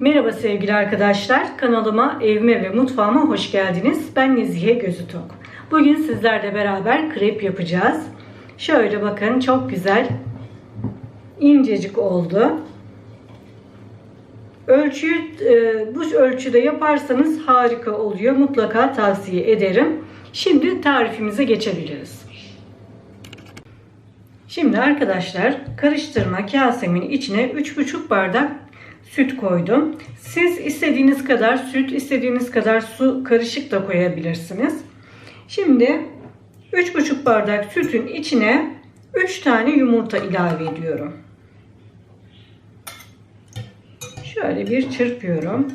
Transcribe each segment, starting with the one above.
Merhaba sevgili arkadaşlar. Kanalıma, evime ve mutfağıma hoş geldiniz. Ben Nezihe Gözütok. Bugün sizlerle beraber krep yapacağız. Şöyle bakın çok güzel incecik oldu. Ölçüyü e, bu ölçüde yaparsanız harika oluyor. Mutlaka tavsiye ederim. Şimdi tarifimize geçebiliriz. Şimdi arkadaşlar karıştırma kasemin içine 3,5 bardak süt koydum. Siz istediğiniz kadar süt, istediğiniz kadar su karışık da koyabilirsiniz. Şimdi 3,5 bardak sütün içine 3 tane yumurta ilave ediyorum. Şöyle bir çırpıyorum.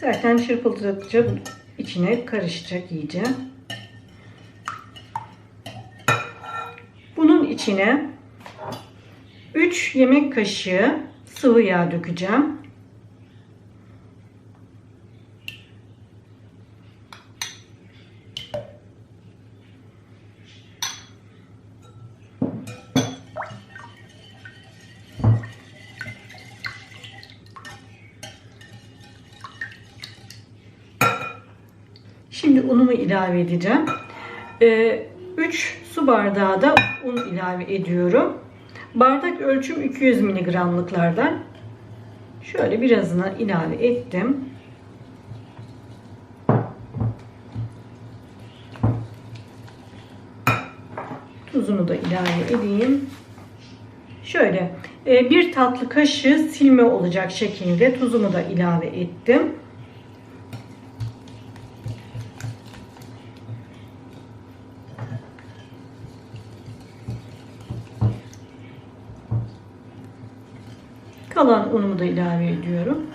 Zaten çırpıldıkça içine karışacak iyice. İçine 3 yemek kaşığı sıvı yağ dökeceğim. Şimdi unumu ilave edeceğim. 3 su bardağı da un ilave ediyorum. Bardak ölçüm 200 miligramlıklardan. Şöyle birazını ilave ettim. Tuzunu da ilave edeyim. Şöyle e, bir tatlı kaşığı silme olacak şekilde tuzumu da ilave ettim. Kalan unumu da ilave ediyorum.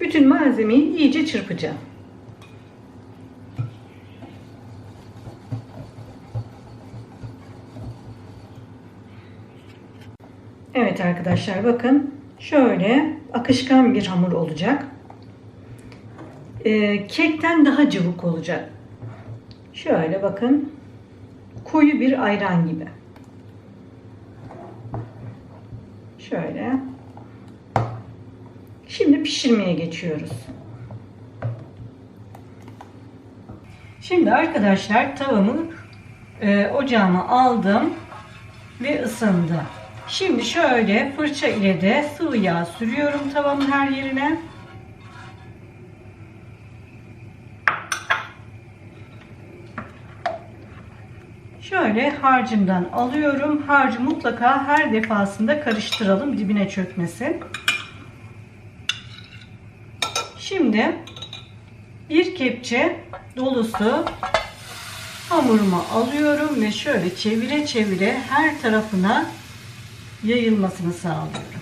Bütün malzemeyi iyice çırpacağım. Evet arkadaşlar bakın şöyle akışkan bir hamur olacak e, kekten daha cıvık olacak. Şöyle bakın. Koyu bir ayran gibi. Şöyle. Şimdi pişirmeye geçiyoruz. Şimdi arkadaşlar tavamı e, ocağıma aldım ve ısındı. Şimdi şöyle fırça ile de sıvı yağ sürüyorum tavamın her yerine. Şöyle harcımdan alıyorum. Harcı mutlaka her defasında karıştıralım dibine çökmesin. Şimdi bir kepçe dolusu hamurumu alıyorum ve şöyle çevire çevire her tarafına yayılmasını sağlıyorum.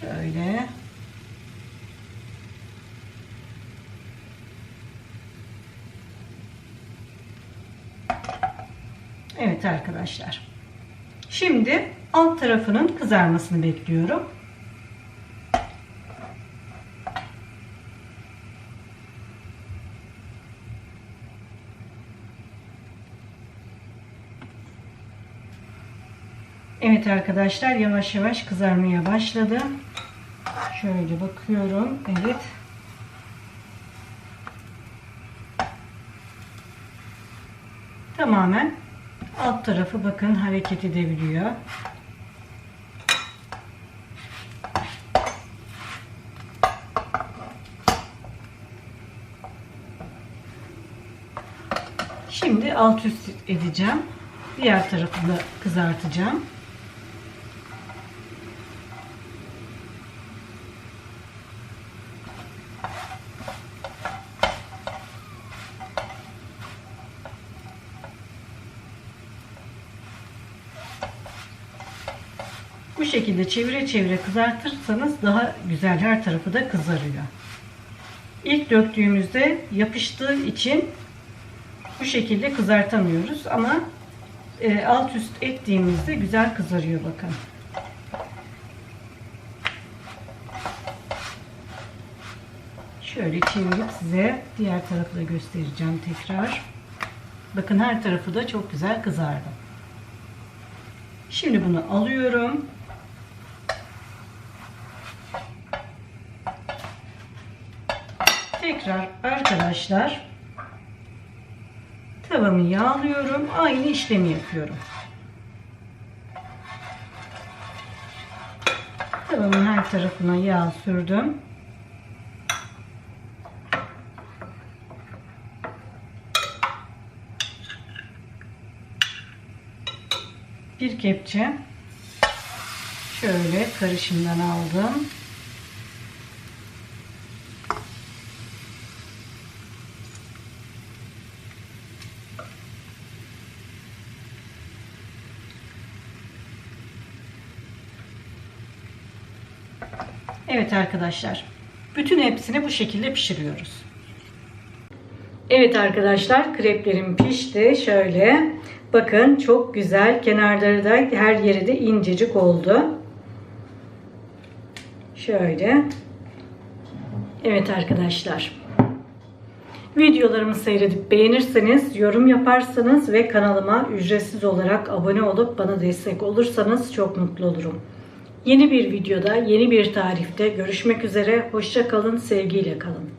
Şöyle Evet arkadaşlar. Şimdi alt tarafının kızarmasını bekliyorum. Evet arkadaşlar yavaş yavaş kızarmaya başladı. Şöyle bakıyorum. Evet. Tamamen Alt tarafı bakın hareket edebiliyor. Şimdi alt üst edeceğim. Diğer tarafını kızartacağım. Bu şekilde çevire çevire kızartırsanız daha güzel her tarafı da kızarıyor. İlk döktüğümüzde yapıştığı için bu şekilde kızartamıyoruz ama e, alt üst ettiğimizde güzel kızarıyor bakın. Şöyle çevirip size diğer tarafı da göstereceğim tekrar. Bakın her tarafı da çok güzel kızardı. Şimdi bunu alıyorum. Tekrar arkadaşlar tavamı yağlıyorum. Aynı işlemi yapıyorum. Tavamın her tarafına yağ sürdüm. Bir kepçe şöyle karışımdan aldım. Evet arkadaşlar. Bütün hepsini bu şekilde pişiriyoruz. Evet arkadaşlar kreplerim pişti. Şöyle bakın çok güzel. Kenarları da her yeri de incecik oldu. Şöyle. Evet arkadaşlar. Videolarımı seyredip beğenirseniz, yorum yaparsanız ve kanalıma ücretsiz olarak abone olup bana destek olursanız çok mutlu olurum. Yeni bir videoda, yeni bir tarifte görüşmek üzere. Hoşça kalın, sevgiyle kalın.